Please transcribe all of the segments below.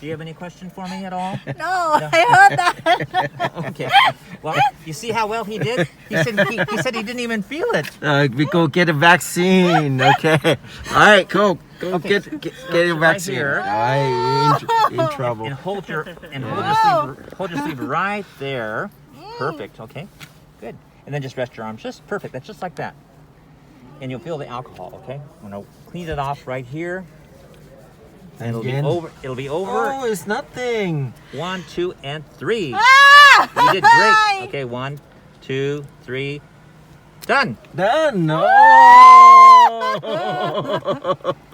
Do you have any question for me at all? No, I heard that. Okay. Well, you see how well he did? He said he, he said he didn't even feel it. Uh, we go get a vaccine. Okay. All right, go go Okay, get get, get a right vaccine. here. All right, in, in trouble. And hold your and hold your sleeve hold your sleeve right there. Perfect. Okay. Good. And then just rest your arms. Just perfect. That's just like that. And you'll feel the alcohol. Okay. I'm gonna clean it off right here. And it'll Again. be over. It'll be over. Oh, it's nothing. One, two, and three. Ah! You did great. Okay. One, two, three. Done. Done. No.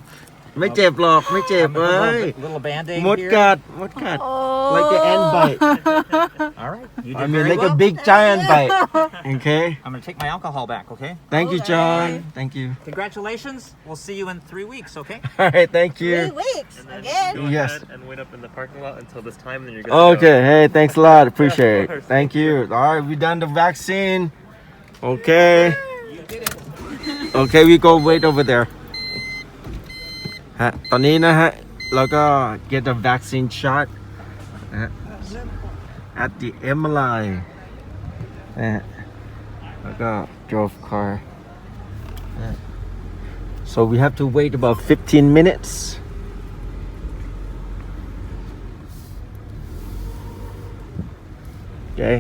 ไม่เจ็บหรอกไม่เจ็บ A เอ้ย little, little band-aid มด here. กัดมดกัด Oh. like the ant bite All right. You did I mean very like well. a big giant bite okay I'm gonna take my alcohol back. Okay. thank you John thank you Congratulations. We'll see you in three weeks. Okay. all right thank Three you weeks And then again. go Yes. ahead and wait up in the parking lot until this time, and then you're good. to go. Okay, hey, thanks a lot. Appreciate of it. course. Thank you. All right, we done the vaccine. Okay. Okay, we go wait over there. ฮะ ตอนนี้นะฮะ เราก็ get the vaccine shot นะฮะ at the MLI นะฮะ แล้วก็ drove car นะฮะ so we have to wait about 15 minutes okay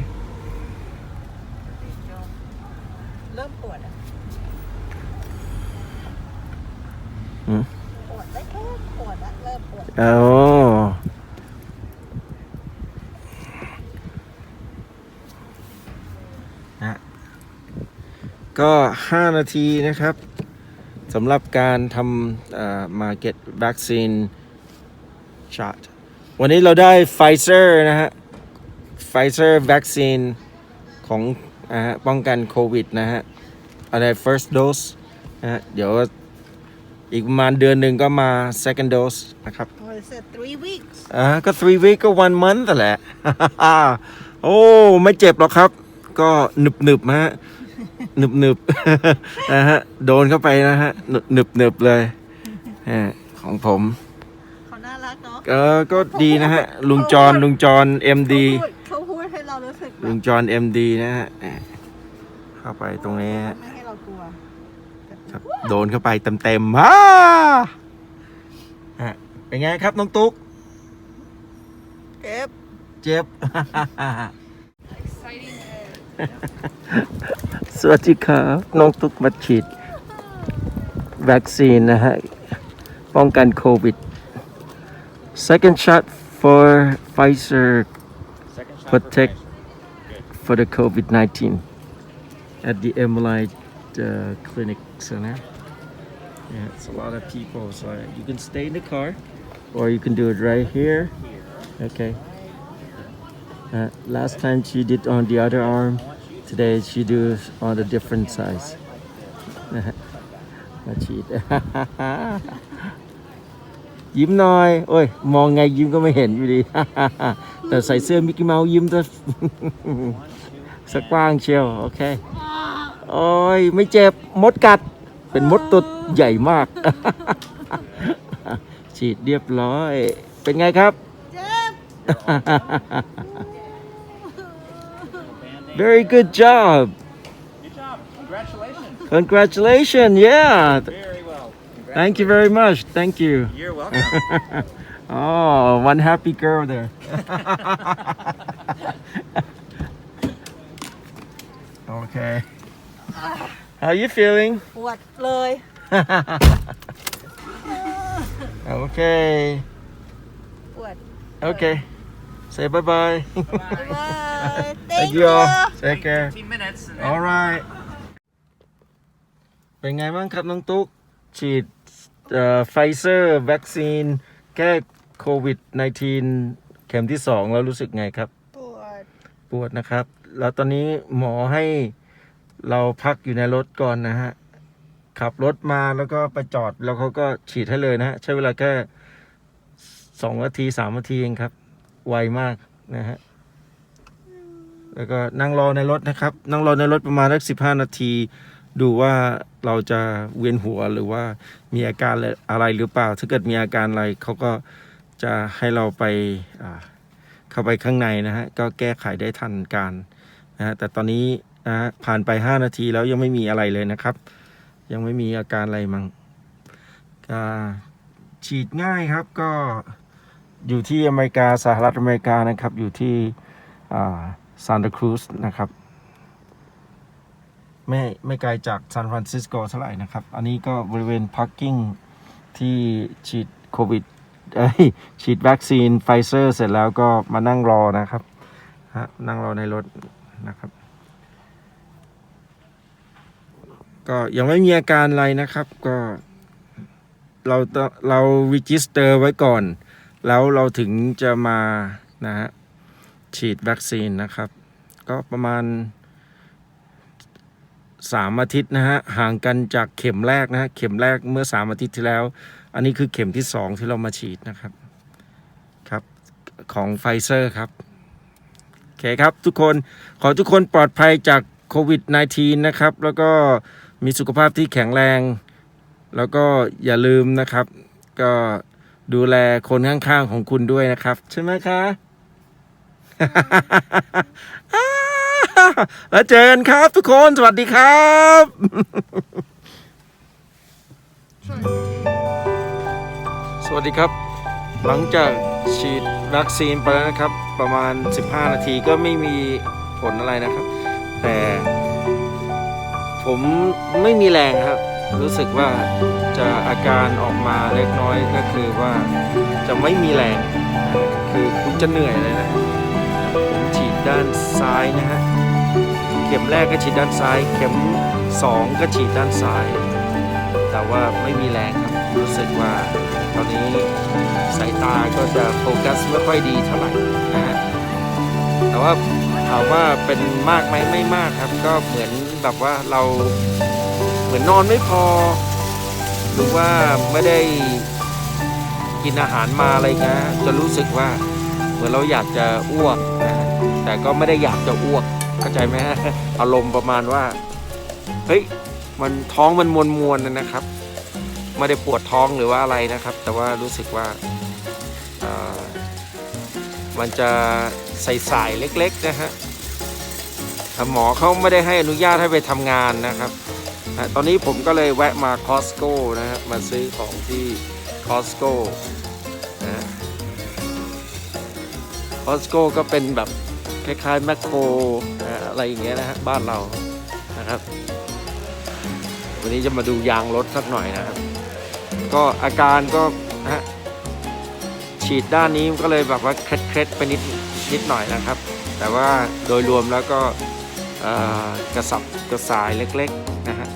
เริ่มปวดอ่ะ หืม อ๋อนะก็ 5 นาทีนะครับสำหรับการทำเอ่อ market vaccine shot วันนี้เราได้ Pfizer นะฮะ Pfizer vaccine ของอ่าฮะป้องกันโควิดนะฮะอะไร first dose นะฮะเดี๋ยว อีกประมาณเดือนหนึ่งก็มา second dose นะครับ Oh, it said three weeks. อ่าก็ three week ก็ one month แต่นแหละ โอ้ ไม่เจ็บหรอกครับ ก็หนึบหนึบๆฮะหนึบหนึบๆ นะฮะ โดนเข้าไปนะฮะ หนึบหนึบหนึบเลยฮะของผม เขาน่ารักเนาะเออก็ดีนะฮะ ลุงจรลุงจร MD เขาพูดเขาพูดให้เรารู้สึกแบลุบงจร MD นะฮะอะเข้าไปตรงนี้ฮะ ไม่ให้เรากลัว ครับโดนเข้าไปเต็มๆฮ่าฮะเป็นไงครับน้องตุ๊กเก็บเจ็บ สวัสดีครับน้องตุ๊กมาฉีดวัคซีนนะฮะ ป้องกันโควิด second shot for Pfizer Second shot Protect. for the COVID 19 at the MLI uh, clinic center. Yeah, it's a lot of people, so you can stay in the car or you can do it right here. Okay. Uh, last time she did on the other arm, today she do on the different size. มาฉีด ยิ้มหน่อย โอ้ย มองไงยิ้มก็ไม่เห็นอยู่ดี แต่ใส่เสื้อมิกกี้เมาส์ยิ้มจะ สักกว้างเชียว โอเค โอ้ยไม่เจ็บมดกัด เป็นมดตัวใหญ่มาก ฉีดเรียบร้อย เป็นไงครับเจ็บ Band-aid. Very good job. Good job. Congratulations. Congratulations. Yeah. Very well. Thank you very much. Thank you. You're welcome. oh, one happy girl there. okay. How you feeling? ปวดเลย okay. ปวด Okay. Say bye bye. บ๊ายบาย Thank thank you you all. Take care. 15 minutes. and then- Alright เป็นไงบ้างครับน้องตุ๊ก ฉีดไฟเซอร์วัคซีนแก้โควิด -19 เข็มที่ 2 แล้วรู้สึกไงครับ ปวด ปวดนะครับ แล้วตอนนี้หมอให้ เราพักอยู่ในรถก่อนนะฮะ ขับรถมาแล้วก็ไปจอดแล้วเขาก็ฉีดให้เลยนะฮะ ใช้เวลาแค่สองนาทีสามนาทีเองครับ ไวมากนะฮะ แล้วก็นั่งรอในรถนะครับ นั่งรอในรถประมาณสักสิบห้านาที ดูว่าเราจะเวียนหัวหรือว่ามีอาการอะไรหรือเปล่า ถ้าเกิดมีอาการอะไรเขาก็จะให้เราไปเข้าไปข้างในนะฮะ ก็แก้ไขได้ทันการนะฮะ แต่ตอนนี้ นะฮะผ่านไป 5 นาทีแล้วยังไม่มีอะไรเลยนะครับ ยังไม่มีอาการอะไรมั้งฉีดง่ายครับก็อยู่ที่อเมริกาสหรัฐอเมริกานะครับ อยู่ที่ซานตาครูซนะครับ ไม่ไม่ไกลจากซานฟรานซิสโกเท่าไหร่นะครับ อันนี้ก็บริเวณพาร์กิ้งที่ฉีดโควิดฉีดวัคซีนไฟเซอร์เสร็จแล้วก็มานั่งรอนะครับนั่งรอในรถนะครับ ก็ยังไม่มีอาการอะไรนะครับก็เราเรารีจิสเตอร์ไว้ก่อน แล้วเราถึงจะมานะฮะฉีดวัคซีนนะครับ ก็ประมาณสามอาทิตย์นะฮะห่างกันจากเข็มแรกนะฮะเข็มแรกเมื่อสามอาทิตย์ที่แล้ว อันนี้คือเข็มที่สองที่เรามาฉีดนะครับครับของไฟเซอร์ครับโอเคครับทุกคนขอทุกคนปลอดภัยจากโควิด -19 นะครับ แล้วก็ มีสุขภาพที่แข็งแรง แล้วก็อย่าลืมนะครับ ก็ดูแลคนข้างๆของคุณด้วยนะครับ ใช่ไหมคะแล้วเจอกันครับทุกคนสวัสดีครับสวัสดีครับ หลังจากฉีดวัคซีนไปแล้วนะครับ ประมาณ 15 นาทีก็ไม่มีผลอะไรนะครับ แต่ ผมไม่มีแรงครับ รู้สึกว่าจะอาการออกมาเล็กน้อยก็คือว่าจะไม่มีแรง คือคุณจะเหนื่อยเลยนะผมฉีดด้านซ้ายนะฮะ เข็มแรกก็ฉีดด้านซ้าย เข็มสองก็ฉีดด้านซ้าย แต่ว่าไม่มีแรงครับ รู้สึกว่าตอนนี้สายตาก็จะโฟกัสไม่ค่อยดีเท่าไหร่นะฮะ แต่ว่าถามว่าเป็นมากไหมไม่มากครับ ก็เหมือน แบบว่าเราเหมือนนอนไม่พอ หรือว่าไม่ได้กินอาหารมาอะไรเงี้ยจะรู้สึกว่าเหมือนเราอยากจะอ้วกนะแต่ก็ไม่ได้อยากจะอ้วกเข้าใจไหมฮะอารมณ์ประมาณว่าเฮ้ยมันท้องมันมวนมวนนะครับไม่ได้ปวดท้องหรือว่าอะไรนะครับ แต่ว่ารู้สึกว่ามันจะใสๆเล็กๆนะฮะ หมอเขาไม่ได้ให้อนุญาตให้ไปทำงานนะครับ ตอนนี้ผมก็เลยแวะมาคอสโก้นะฮะมาซื้อของที่คอสโก้นะคอสโก้ก็เป็นแบบคล้ายๆแมคโครนะอะไรอย่างเงี้ยนะฮะบ้านเรานะครับ วันนี้จะมาดูยางรถสักหน่อยนะครับ ก็อาการก็นะฮะฉีดด้านนี้ก็เลยแบบว่าเคล็ดๆไปนิดนิดหน่อยนะครับ แต่ว่าโดยรวมแล้วก็ กระสับกระส่ายเล็กๆนะฮะ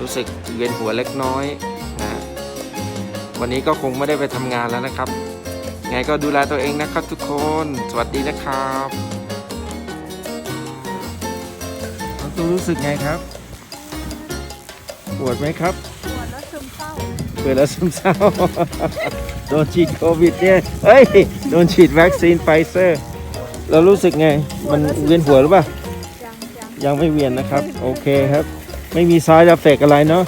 รู้สึกเวียนหัวเล็กน้อยนะฮะวันนี้ก็คงไม่ได้ไปทำงานแล้วนะครับ ไงก็ดูแลตัวเองนะครับทุกคนสวัสดีนะครับน้องตูรู้สึกไงครับปวดไหมครับปวดแล้วซึมเศร้าปวดแล้วซึมเศร้าโดนฉีดโควิดเนี่ยเฮ้ยโดนฉีดวัคซีนไฟเซอร์เรารู้สึกไง มันเวียนหัวหรือเปล่า ยังไม่เวียนนะครับ โอเคครับ ไม่มีซ้ายเอฟเฟกอะไรเนาะ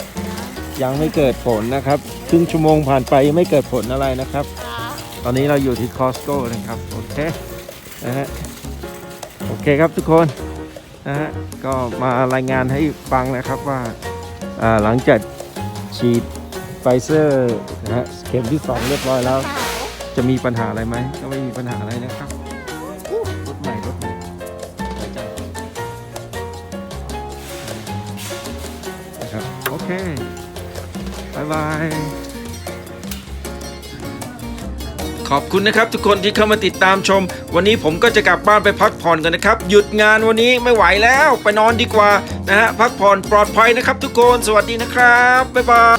ยังไม่เกิดผลนะครับครึ่งชั่วโมงผ่านไปยังไม่เกิดผลอะไรนะครับ ตอนนี้เราอยู่ที่คอสโก้นะครับ โอเคนะฮะโอเคครับทุกคนนะฮะก็มารายงานให้ฟังนะครับว่าหลังจากฉีดไฟเซอร์นะฮะเข็มที่ 2 เรียบร้อยแล้ว จะมีปัญหาอะไรไหมก็ไม่มีปัญหาอะไรนะครับ ครับ โอเคบายบาย ขอบคุณนะครับทุกคนที่เข้ามาติดตามชม วันนี้ผมก็จะกลับบ้านไปพักผ่อนกันนะครับ หยุดงานวันนี้ไม่ไหวแล้ว ไปนอนดีกว่านะฮะ พักผ่อนปลอดภัยนะครับทุกคน สวัสดีนะครับ บ๊ายบาย